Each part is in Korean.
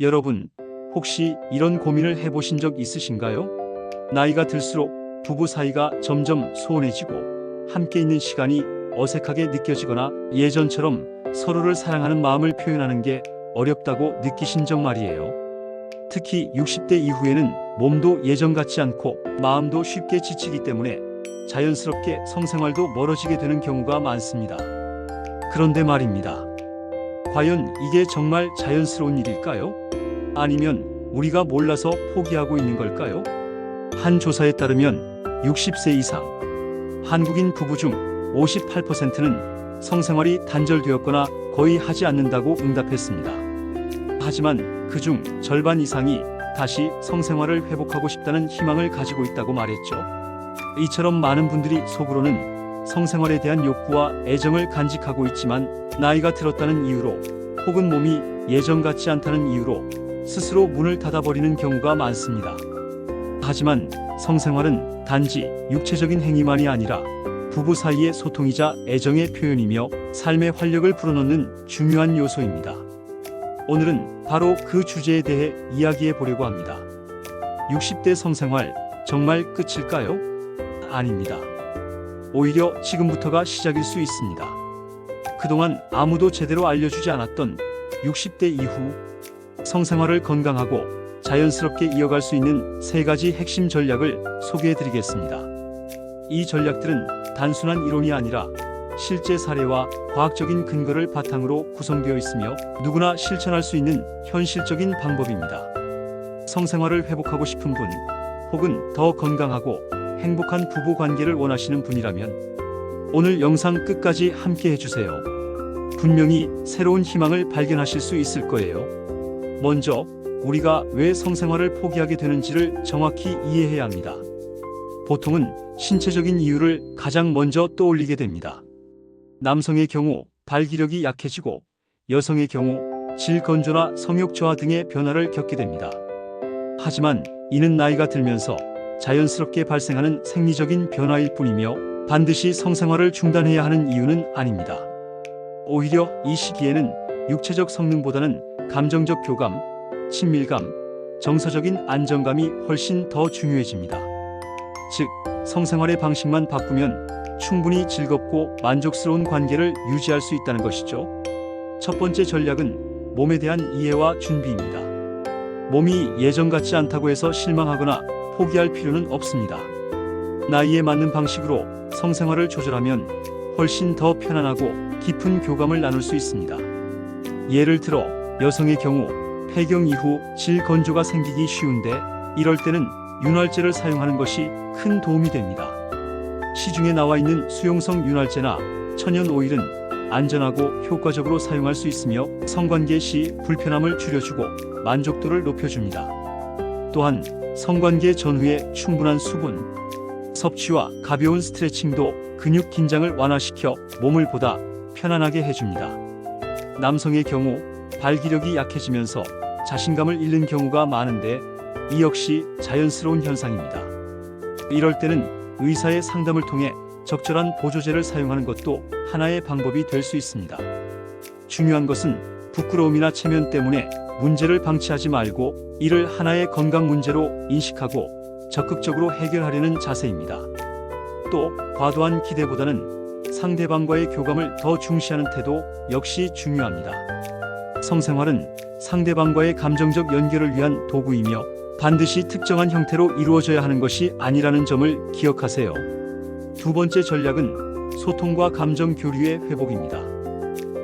여러분, 혹시 이런 고민을 해보신 적 있으신가요? 나이가 들수록 부부 사이가 점점 소원해지고 함께 있는 시간이 어색하게 느껴지거나 예전처럼 서로를 사랑하는 마음을 표현하는 게 어렵다고 느끼신 적 말이에요. 특히 60대 이후에는 몸도 예전 같지 않고 마음도 쉽게 지치기 때문에 자연스럽게 성생활도 멀어지게 되는 경우가 많습니다. 그런데 말입니다. 과연 이게 정말 자연스러운 일일까요? 아니면 우리가 몰라서 포기하고 있는 걸까요? 한 조사에 따르면 60세 이상 한국인 부부 중 58%는 성생활이 단절되었거나 거의 하지 않는다고 응답했습니다. 하지만 그 중 절반 이상이 다시 성생활을 회복하고 싶다는 희망을 가지고 있다고 말했죠. 이처럼 많은 분들이 속으로는 성생활에 대한 욕구와 애정을 간직하고 있지만 나이가 들었다는 이유로 혹은 몸이 예전 같지 않다는 이유로 스스로 문을 닫아버리는 경우가 많습니다. 하지만 성생활은 단지 육체적인 행위만이 아니라 부부 사이의 소통이자 애정의 표현이며 삶의 활력을 불어넣는 중요한 요소입니다. 오늘은 바로 그 주제에 대해 이야기해 보려고 합니다. 60대 성생활 정말 끝일까요? 아닙니다. 오히려 지금부터가 시작일 수 있습니다. 그동안 아무도 제대로 알려주지 않았던 60대 이후 성생활을 건강하고 자연스럽게 이어갈 수 있는 세 가지 핵심 전략을 소개해 드리겠습니다. 이 전략들은 단순한 이론이 아니라 실제 사례와 과학적인 근거를 바탕으로 구성되어 있으며 누구나 실천할 수 있는 현실적인 방법입니다. 성생활을 회복하고 싶은 분, 혹은 더 건강하고 행복한 부부 관계를 원하시는 분이라면 오늘 영상 끝까지 함께 해주세요. 분명히 새로운 희망을 발견하실 수 있을 거예요. 먼저 우리가 왜 성생활을 포기하게 되는지를 정확히 이해해야 합니다. 보통은 신체적인 이유를 가장 먼저 떠올리게 됩니다. 남성의 경우 발기력이 약해지고 여성의 경우 질건조나 성욕 저하 등의 변화를 겪게 됩니다. 하지만 이는 나이가 들면서 자연스럽게 발생하는 생리적인 변화일 뿐이며 반드시 성생활을 중단해야 하는 이유는 아닙니다. 오히려 이 시기에는 육체적 성능보다는 감정적 교감, 친밀감, 정서적인 안정감이 훨씬 더 중요해집니다. 즉, 성생활의 방식만 바꾸면 충분히 즐겁고 만족스러운 관계를 유지할 수 있다는 것이죠. 첫 번째 전략은 몸에 대한 이해와 준비입니다. 몸이 예전 같지 않다고 해서 실망하거나 포기할 필요는 없습니다. 나이에 맞는 방식으로 성생활을 조절하면 훨씬 더 편안하고 깊은 교감을 나눌 수 있습니다. 예를 들어 여성의 경우 폐경 이후 질 건조가 생기기 쉬운데 이럴 때는 윤활제를 사용하는 것이 큰 도움이 됩니다. 시중에 나와 있는 수용성 윤활제나 천연 오일은 안전하고 효과적으로 사용할 수 있으며 성관계 시 불편함을 줄여주고 만족도를 높여줍니다. 또한 성관계 전후에 충분한 수분, 섭취와 가벼운 스트레칭도 근육 긴장을 완화시켜 몸을 보다 편안하게 해줍니다. 남성의 경우 발기력이 약해지면서 자신감을 잃는 경우가 많은데 이 역시 자연스러운 현상입니다. 이럴 때는 의사의 상담을 통해 적절한 보조제를 사용하는 것도 하나의 방법이 될 수 있습니다. 중요한 것은 부끄러움이나 체면 때문에 문제를 방치하지 말고 이를 하나의 건강 문제로 인식하고 적극적으로 해결하려는 자세입니다. 또 과도한 기대보다는 상대방과의 교감을 더 중시하는 태도 역시 중요합니다. 성생활은 상대방과의 감정적 연결을 위한 도구이며 반드시 특정한 형태로 이루어져야 하는 것이 아니라는 점을 기억하세요. 두 번째 전략은 소통과 감정 교류의 회복입니다.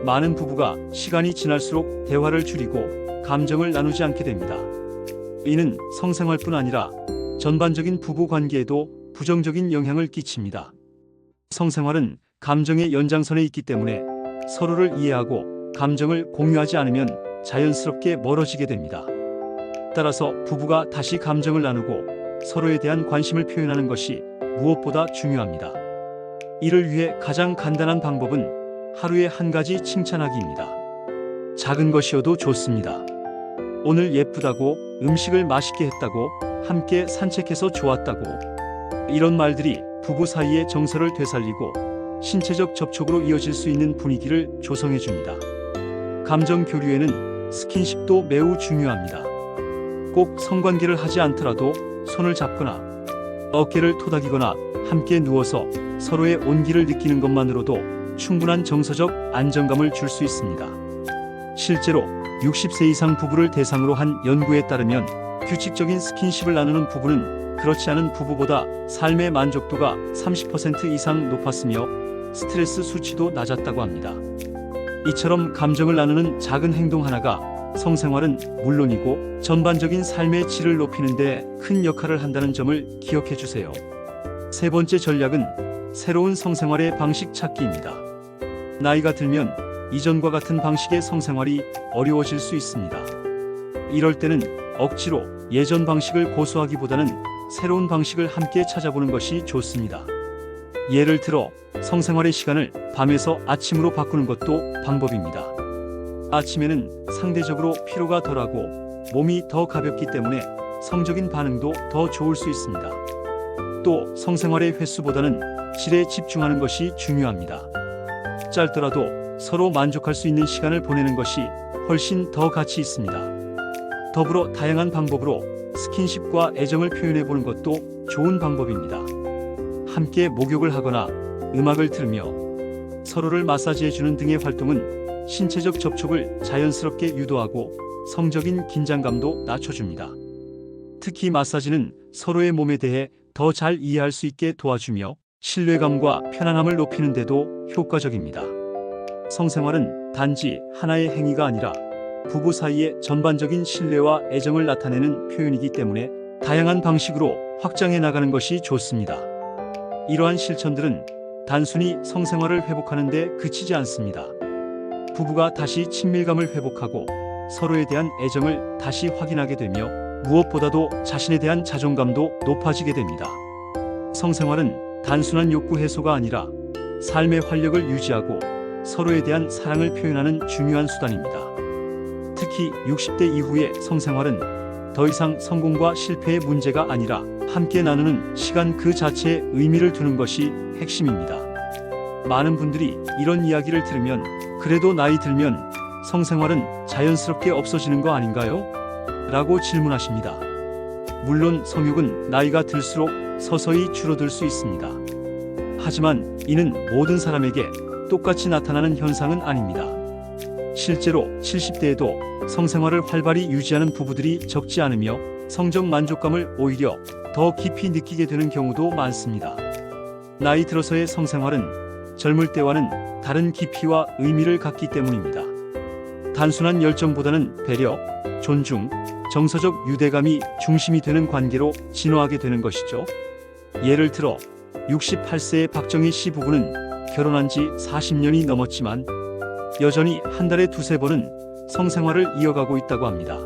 많은 부부가 시간이 지날수록 대화를 줄이고 감정을 나누지 않게 됩니다. 이는 성생활뿐 아니라 전반적인 부부 관계에도 부정적인 영향을 끼칩니다. 성생활은 감정의 연장선에 있기 때문에 서로를 이해하고 감정을 공유하지 않으면 자연스럽게 멀어지게 됩니다. 따라서 부부가 다시 감정을 나누고 서로에 대한 관심을 표현하는 것이 무엇보다 중요합니다. 이를 위해 가장 간단한 방법은 하루에 한 가지 칭찬하기입니다. 작은 것이어도 좋습니다. 오늘 예쁘다고, 음식을 맛있게 했다고, 함께 산책해서 좋았다고. 이런 말들이 부부 사이의 정서를 되살리고 신체적 접촉으로 이어질 수 있는 분위기를 조성해 줍니다. 감정 교류에는 스킨십도 매우 중요합니다. 꼭 성관계를 하지 않더라도 손을 잡거나 어깨를 토닥이거나 함께 누워서 서로의 온기를 느끼는 것만으로도 충분한 정서적 안정감을 줄 수 있습니다. 실제로 60세 이상 부부를 대상으로 한 연구에 따르면 규칙적인 스킨십을 나누는 부부는 그렇지 않은 부부보다 삶의 만족도가 30% 이상 높았으며 스트레스 수치도 낮았다고 합니다. 이처럼 감정을 나누는 작은 행동 하나가 성생활은 물론이고 전반적인 삶의 질을 높이는 데 큰 역할을 한다는 점을 기억해 주세요. 세 번째 전략은 새로운 성생활의 방식 찾기입니다. 나이가 들면 이전과 같은 방식의 성생활이 어려워질 수 있습니다. 이럴 때는 억지로 예전 방식을 고수하기보다는 새로운 방식을 함께 찾아보는 것이 좋습니다. 예를 들어 성생활의 시간을 밤에서 아침으로 바꾸는 것도 방법입니다. 아침에는 상대적으로 피로가 덜하고 몸이 더 가볍기 때문에 성적인 반응도 더 좋을 수 있습니다. 또 성생활의 횟수보다는 질에 집중하는 것이 중요합니다. 짧더라도 서로 만족할 수 있는 시간을 보내는 것이 훨씬 더 가치 있습니다. 더불어 다양한 방법으로 스킨십과 애정을 표현해 보는 것도 좋은 방법입니다. 함께 목욕을 하거나 음악을 들으며 서로를 마사지해 주는 등의 활동은 신체적 접촉을 자연스럽게 유도하고 성적인 긴장감도 낮춰줍니다. 특히 마사지는 서로의 몸에 대해 더 잘 이해할 수 있게 도와주며 신뢰감과 편안함을 높이는 데도 효과적입니다. 성생활은 단지 하나의 행위가 아니라 부부 사이의 전반적인 신뢰와 애정을 나타내는 표현이기 때문에 다양한 방식으로 확장해 나가는 것이 좋습니다. 이러한 실천들은 단순히 성생활을 회복하는 데 그치지 않습니다. 부부가 다시 친밀감을 회복하고 서로에 대한 애정을 다시 확인하게 되며 무엇보다도 자신에 대한 자존감도 높아지게 됩니다. 성생활은 단순한 욕구 해소가 아니라 삶의 활력을 유지하고 서로에 대한 사랑을 표현하는 중요한 수단입니다. 특히 60대 이후의 성생활은 더 이상 성공과 실패의 문제가 아니라 함께 나누는 시간 그 자체에 의미를 두는 것이 핵심입니다. 많은 분들이 이런 이야기를 들으면 그래도 나이 들면 성생활은 자연스럽게 없어지는 거 아닌가요? 라고 질문하십니다. 물론 성욕은 나이가 들수록 서서히 줄어들 수 있습니다. 하지만 이는 모든 사람에게 똑같이 나타나는 현상은 아닙니다. 실제로 70대에도 성생활을 활발히 유지하는 부부들이 적지 않으며 성적 만족감을 오히려 더 깊이 느끼게 되는 경우도 많습니다. 나이 들어서의 성생활은 젊을 때와는 다른 깊이와 의미를 갖기 때문입니다. 단순한 열정보다는 배려, 존중, 정서적 유대감이 중심이 되는 관계로 진화하게 되는 것이죠. 예를 들어 68세의 박정희 씨 부부는 결혼한 지 40년이 넘었지만 여전히 한 달에 두세 번은 성생활을 이어가고 있다고 합니다.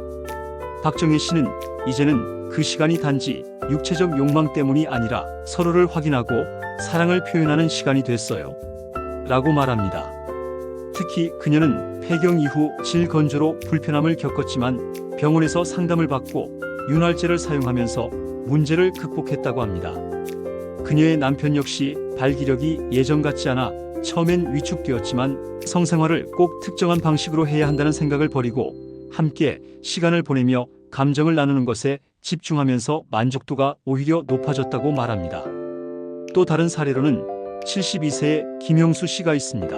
박정희 씨는 이제는 그 시간이 단지 육체적 욕망 때문이 아니라 서로를 확인하고 사랑을 표현하는 시간이 됐어요. 라고 말합니다. 특히 그녀는 폐경 이후 질 건조로 불편함을 겪었지만 병원에서 상담을 받고 윤활제를 사용하면서 문제를 극복했다고 합니다. 그녀의 남편 역시 발기력이 예전 같지 않아 처음엔 위축되었지만 성생활을 꼭 특정한 방식으로 해야 한다는 생각을 버리고 함께 시간을 보내며 감정을 나누는 것에 집중하면서 만족도가 오히려 높아졌다고 말합니다. 또 다른 사례로는 72세의 김영수 씨가 있습니다.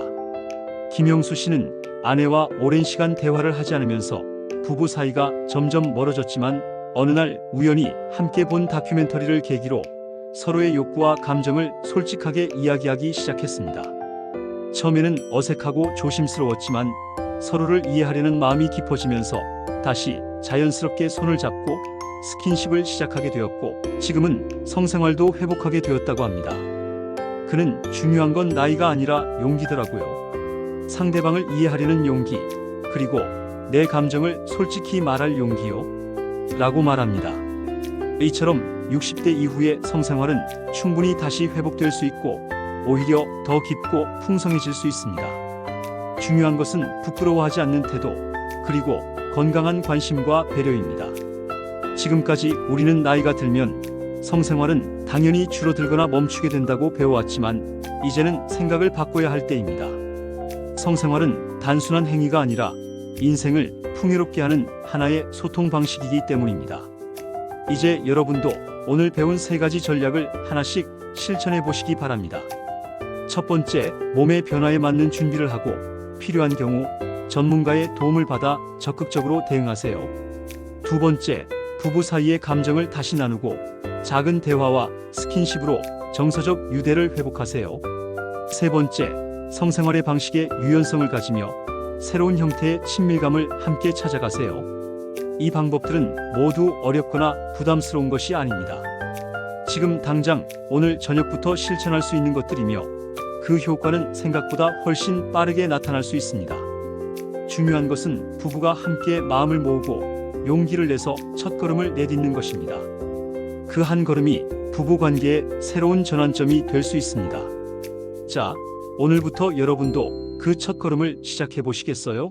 김영수 씨는 아내와 오랜 시간 대화를 하지 않으면서 부부 사이가 점점 멀어졌지만 어느 날 우연히 함께 본 다큐멘터리를 계기로 서로의 욕구와 감정을 솔직하게 이야기하기 시작했습니다. 처음에는 어색하고 조심스러웠지만 서로를 이해하려는 마음이 깊어지면서 다시 자연스럽게 손을 잡고 스킨십을 시작하게 되었고 지금은 성생활도 회복하게 되었다고 합니다. 그는 중요한 건 나이가 아니라 용기더라고요. 상대방을 이해하려는 용기, 그리고 내 감정을 솔직히 말할 용기요. 라고 말합니다. 이처럼 60대 이후의 성생활은 충분히 다시 회복될 수 있고 오히려 더 깊고 풍성해질 수 있습니다. 중요한 것은 부끄러워하지 않는 태도, 그리고 건강한 관심과 배려입니다. 지금까지 우리는 나이가 들면 성생활은 당연히 줄어들거나 멈추게 된다고 배워왔지만 이제는 생각을 바꿔야 할 때입니다. 성생활은 단순한 행위가 아니라 인생을 풍요롭게 하는 하나의 소통 방식이기 때문입니다. 이제 여러분도 오늘 배운 세 가지 전략을 하나씩 실천해 보시기 바랍니다. 첫 번째, 몸의 변화에 맞는 준비를 하고 필요한 경우 전문가의 도움을 받아 적극적으로 대응하세요. 두 번째, 부부 사이의 감정을 다시 나누고 작은 대화와 스킨십으로 정서적 유대를 회복하세요. 세 번째, 성생활의 방식에 유연성을 가지며 새로운 형태의 친밀감을 함께 찾아가세요. 이 방법들은 모두 어렵거나 부담스러운 것이 아닙니다. 지금 당장 오늘 저녁부터 실천할 수 있는 것들이며 그 효과는 생각보다 훨씬 빠르게 나타날 수 있습니다. 중요한 것은 부부가 함께 마음을 모으고 용기를 내서 첫걸음을 내딛는 것입니다. 그 한 걸음이 부부 관계의 새로운 전환점이 될 수 있습니다. 자, 오늘부터 여러분도 그 첫걸음을 시작해 보시겠어요?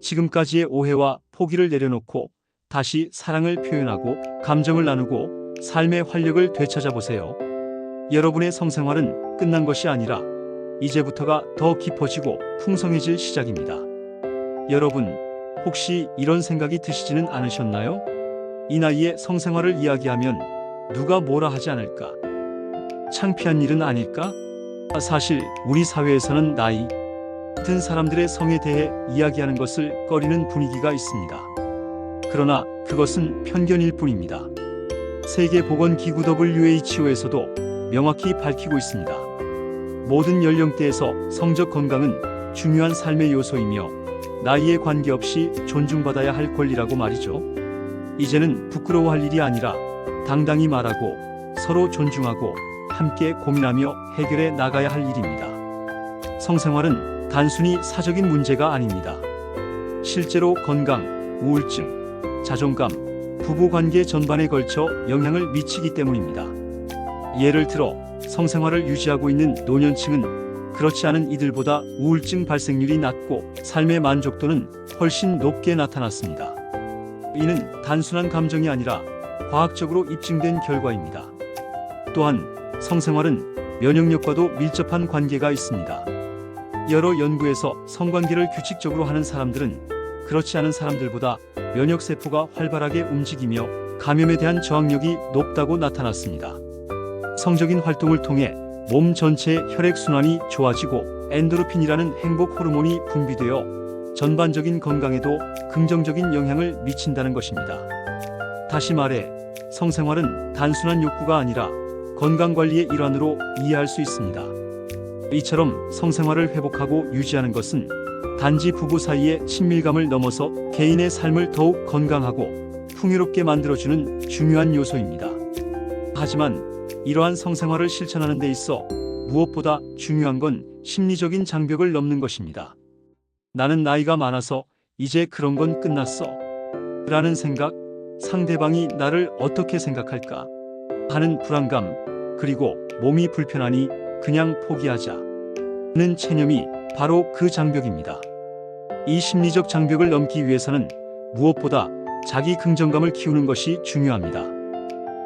지금까지의 오해와 포기를 내려놓고 다시 사랑을 표현하고 감정을 나누고 삶의 활력을 되찾아 보세요. 여러분의 성생활은 끝난 것이 아니라 이제부터가 더 깊어지고 풍성해질 시작입니다. 여러분, 혹시 이런 생각이 드시지는 않으셨나요? 이 나이에 성생활을 이야기하면 누가 뭐라 하지 않을까? 창피한 일은 아닐까? 사실 우리 사회에서는 나이 든 사람들의 성에 대해 이야기하는 것을 꺼리는 분위기가 있습니다. 그러나 그것은 편견일 뿐입니다. 세계보건기구 WHO에서도 명확히 밝히고 있습니다. 모든 연령대에서 성적 건강은 중요한 삶의 요소이며 나이에 관계없이 존중받아야 할 권리라고 말이죠. 이제는 부끄러워할 일이 아니라 당당히 말하고 서로 존중하고 함께 고민하며 해결해 나가야 할 일입니다. 성생활은 단순히 사적인 문제가 아닙니다. 실제로 건강, 우울증, 자존감, 부부 관계 전반에 걸쳐 영향을 미치기 때문입니다. 예를 들어 성생활을 유지하고 있는 노년층은 그렇지 않은 이들보다 우울증 발생률이 낮고 삶의 만족도는 훨씬 높게 나타났습니다. 이는 단순한 감정이 아니라 과학적으로 입증된 결과입니다. 또한 성생활은 면역력과도 밀접한 관계가 있습니다. 여러 연구에서 성관계를 규칙적으로 하는 사람들은 그렇지 않은 사람들보다 면역 세포가 활발하게 움직이며 감염에 대한 저항력이 높다고 나타났습니다. 성적인 활동을 통해 몸 전체의 혈액 순환이 좋아지고 엔도르핀이라는 행복 호르몬이 분비되어 전반적인 건강에도 긍정적인 영향을 미친다는 것입니다. 다시 말해 성생활은 단순한 욕구가 아니라 건강 관리의 일환으로 이해할 수 있습니다. 이처럼 성생활을 회복하고 유지하는 것은 단지 부부 사이의 친밀감을 넘어서 개인의 삶을 더욱 건강하고 풍요롭게 만들어주는 중요한 요소입니다. 하지만 이러한 성생활을 실천하는 데 있어 무엇보다 중요한 건 심리적인 장벽을 넘는 것입니다. 나는 나이가 많아서 이제 그런 건 끝났어. 라는 생각, 상대방이 나를 어떻게 생각할까 하는 불안감, 그리고 몸이 불편하니 그냥 포기하자. 는 체념이 바로 그 장벽입니다. 이 심리적 장벽을 넘기 위해서는 무엇보다 자기 긍정감을 키우는 것이 중요합니다.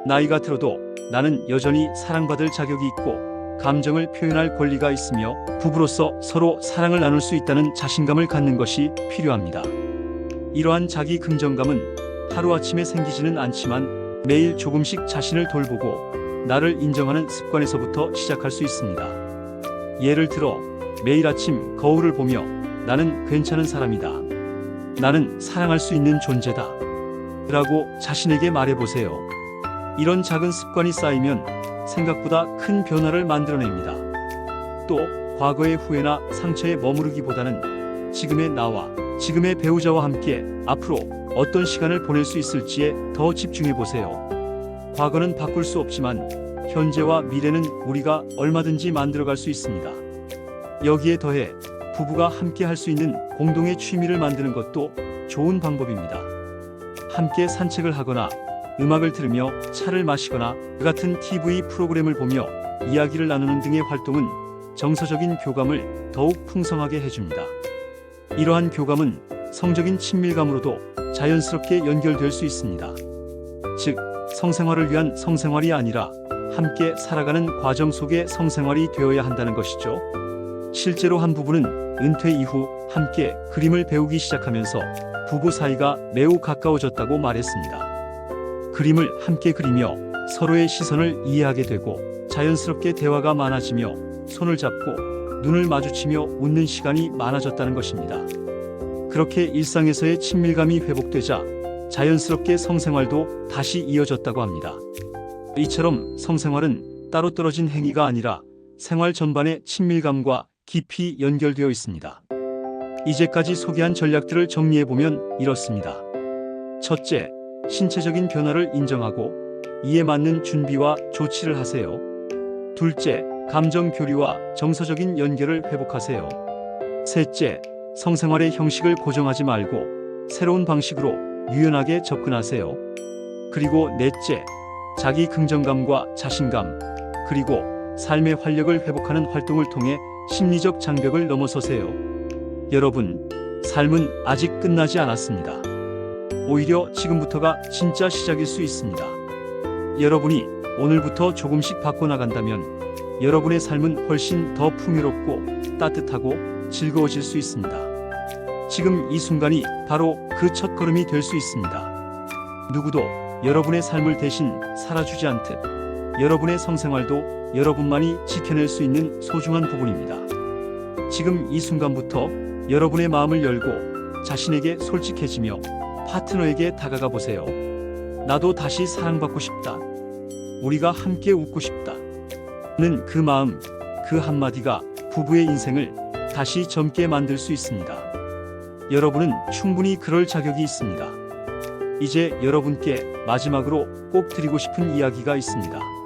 나이가 들어도 나는 여전히 사랑받을 자격이 있고 감정을 표현할 권리가 있으며 부부로서 서로 사랑을 나눌 수 있다는 자신감을 갖는 것이 필요합니다. 이러한 자기 긍정감은 하루아침에 생기지는 않지만 매일 조금씩 자신을 돌보고 나를 인정하는 습관에서부터 시작할 수 있습니다. 예를 들어 매일 아침 거울을 보며 나는 괜찮은 사람이다. 나는 사랑할 수 있는 존재다. 라고 자신에게 말해보세요. 이런 작은 습관이 쌓이면 생각보다 큰 변화를 만들어냅니다. 또 과거의 후회나 상처에 머무르기보다는 지금의 나와 지금의 배우자와 함께 앞으로 어떤 시간을 보낼 수 있을지에 더 집중해 보세요. 과거는 바꿀 수 없지만 현재와 미래는 우리가 얼마든지 만들어갈 수 있습니다. 여기에 더해 부부가 함께 할 수 있는 공동의 취미를 만드는 것도 좋은 방법입니다. 함께 산책을 하거나 음악을 들으며 차를 마시거나 그 같은 TV 프로그램을 보며 이야기를 나누는 등의 활동은 정서적인 교감을 더욱 풍성하게 해줍니다. 이러한 교감은 성적인 친밀감으로도 자연스럽게 연결될 수 있습니다. 즉, 성생활을 위한 성생활이 아니라 함께 살아가는 과정 속의 성생활이 되어야 한다는 것이죠. 실제로 한 부부는 은퇴 이후 함께 그림을 배우기 시작하면서 부부 사이가 매우 가까워졌다고 말했습니다. 그림을 함께 그리며 서로의 시선을 이해하게 되고 자연스럽게 대화가 많아지며 손을 잡고 눈을 마주치며 웃는 시간이 많아졌다는 것입니다. 그렇게 일상에서의 친밀감이 회복되자 자연스럽게 성생활도 다시 이어졌다고 합니다. 이처럼 성생활은 따로 떨어진 행위가 아니라 생활 전반의 친밀감과 깊이 연결되어 있습니다. 이제까지 소개한 전략들을 정리해보면 이렇습니다. 첫째, 신체적인 변화를 인정하고 이에 맞는 준비와 조치를 하세요. 둘째, 감정 교류와 정서적인 연결을 회복하세요. 셋째, 성생활의 형식을 고정하지 말고 새로운 방식으로 유연하게 접근하세요. 그리고 넷째, 자기 긍정감과 자신감, 그리고 삶의 활력을 회복하는 활동을 통해 심리적 장벽을 넘어서세요. 여러분, 삶은 아직 끝나지 않았습니다. 오히려 지금부터가 진짜 시작일 수 있습니다. 여러분이 오늘부터 조금씩 바꿔나간다면 여러분의 삶은 훨씬 더 풍요롭고 따뜻하고 즐거워질 수 있습니다. 지금 이 순간이 바로 그 첫 걸음이 될 수 있습니다. 누구도 여러분의 삶을 대신 살아주지 않듯 여러분의 성생활도 여러분만이 지켜낼 수 있는 소중한 부분입니다. 지금 이 순간부터 여러분의 마음을 열고 자신에게 솔직해지며 파트너에게 다가가 보세요. 나도 다시 사랑받고 싶다. 우리가 함께 웃고 싶다. 는 그 마음, 그 한마디가 부부의 인생을 다시 젊게 만들 수 있습니다. 여러분은 충분히 그럴 자격이 있습니다. 이제 여러분께 마지막으로 꼭 드리고 싶은 이야기가 있습니다.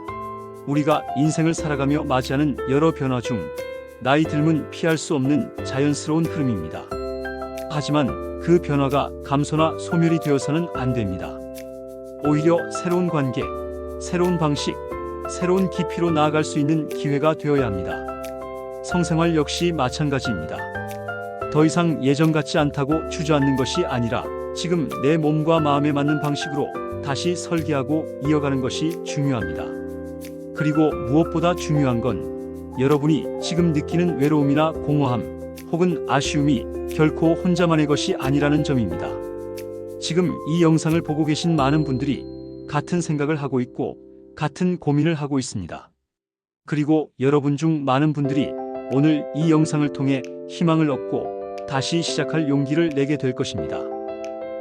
우리가 인생을 살아가며 맞이하는 여러 변화 중 나이 들면 피할 수 없는 자연스러운 흐름입니다. 하지만 그 변화가 감소나 소멸이 되어서는 안 됩니다. 오히려 새로운 관계, 새로운 방식, 새로운 깊이로 나아갈 수 있는 기회가 되어야 합니다. 성생활 역시 마찬가지입니다. 더 이상 예전 같지 않다고 주저앉는 것이 아니라 지금 내 몸과 마음에 맞는 방식으로 다시 설계하고 이어가는 것이 중요합니다. 그리고 무엇보다 중요한 건 여러분이 지금 느끼는 외로움이나 공허함 혹은 아쉬움이 결코 혼자만의 것이 아니라는 점입니다. 지금 이 영상을 보고 계신 많은 분들이 같은 생각을 하고 있고 같은 고민을 하고 있습니다. 그리고 여러분 중 많은 분들이 오늘 이 영상을 통해 희망을 얻고 다시 시작할 용기를 내게 될 것입니다.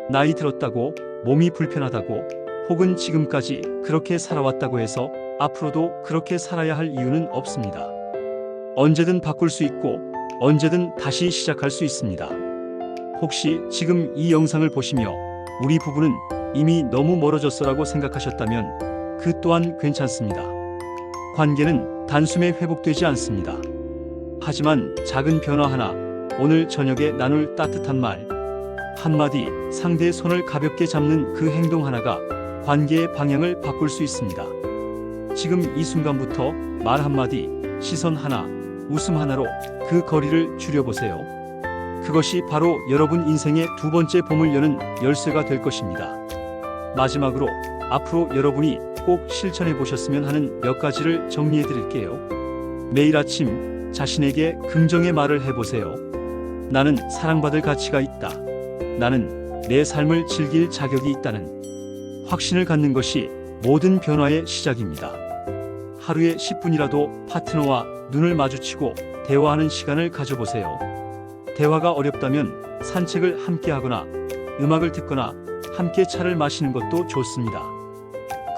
나이 들었다고 몸이 불편하다고 혹은 지금까지 그렇게 살아왔다고 해서 앞으로도 그렇게 살아야 할 이유는 없습니다. 언제든 바꿀 수 있고 언제든 다시 시작할 수 있습니다. 혹시 지금 이 영상을 보시며 우리 부부는 이미 너무 멀어졌어라고 생각하셨다면 그 또한 괜찮습니다. 관계는 단숨에 회복되지 않습니다. 하지만 작은 변화 하나, 오늘 저녁에 나눌 따뜻한 말, 한마디 상대의 손을 가볍게 잡는 그 행동 하나가 관계의 방향을 바꿀 수 있습니다. 지금 이 순간부터 말 한마디, 시선 하나, 웃음 하나로 그 거리를 줄여보세요. 그것이 바로 여러분 인생의 두 번째 봄을 여는 열쇠가 될 것입니다. 마지막으로 앞으로 여러분이 꼭 실천해 보셨으면 하는 몇 가지를 정리해 드릴게요. 매일 아침 자신에게 긍정의 말을 해보세요. 나는 사랑받을 가치가 있다. 나는 내 삶을 즐길 자격이 있다는 확신을 갖는 것이 모든 변화의 시작입니다. 하루에 10분이라도 파트너와 눈을 마주치고 대화하는 시간을 가져보세요. 대화가 어렵다면 산책을 함께 하거나 음악을 듣거나 함께 차를 마시는 것도 좋습니다.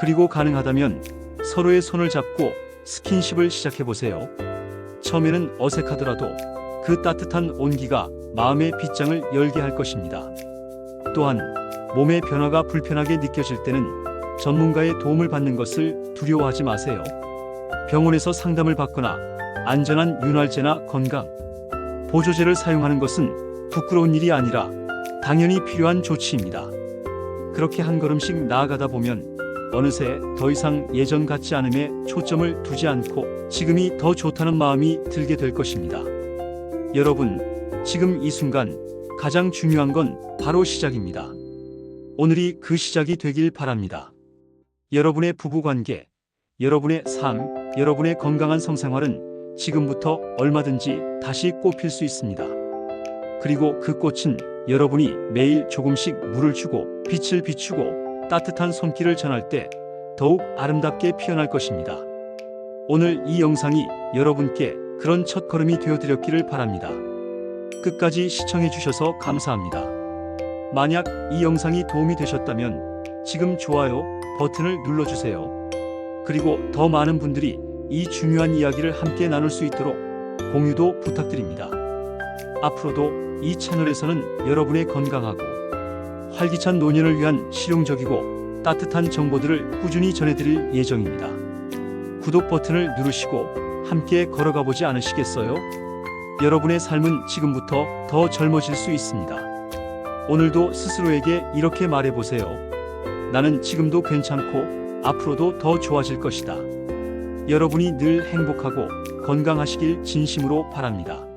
그리고 가능하다면 서로의 손을 잡고 스킨십을 시작해 보세요. 처음에는 어색하더라도 그 따뜻한 온기가 마음의 빗장을 열게 할 것입니다. 또한 몸의 변화가 불편하게 느껴질 때는 전문가의 도움을 받는 것을 두려워하지 마세요. 병원에서 상담을 받거나 안전한 윤활제나 건강 보조제를 사용하는 것은 부끄러운 일이 아니라 당연히 필요한 조치입니다. 그렇게 한 걸음씩 나아가다 보면 어느새 더 이상 예전 같지 않음에 초점을 두지 않고 지금이 더 좋다는 마음이 들게 될 것입니다. 여러분, 지금 이 순간 가장 중요한 건 바로 시작입니다. 오늘이 그 시작이 되길 바랍니다. 여러분의 부부 관계, 여러분의 삶, 여러분의 건강한 성생활은 지금부터 얼마든지 다시 꽃필 수 있습니다. 그리고 그 꽃은 여러분이 매일 조금씩 물을 주고 빛을 비추고 따뜻한 손길을 전할 때 더욱 아름답게 피어날 것입니다. 오늘 이 영상이 여러분께 그런 첫걸음이 되어드렸기를 바랍니다. 끝까지 시청해 주셔서 감사합니다. 만약 이 영상이 도움이 되셨다면 지금 좋아요 버튼을 눌러주세요. 그리고 더 많은 분들이 이 중요한 이야기를 함께 나눌 수 있도록 공유도 부탁드립니다. 앞으로도 이 채널에서는 여러분의 건강하고 활기찬 노년을 위한 실용적이고 따뜻한 정보들을 꾸준히 전해드릴 예정입니다. 구독 버튼을 누르시고 함께 걸어가 보지 않으시겠어요? 여러분의 삶은 지금부터 더 젊어질 수 있습니다. 오늘도 스스로에게 이렇게 말해보세요. 나는 지금도 괜찮고 앞으로도 더 좋아질 것이다. 여러분이 늘 행복하고 건강하시길 진심으로 바랍니다.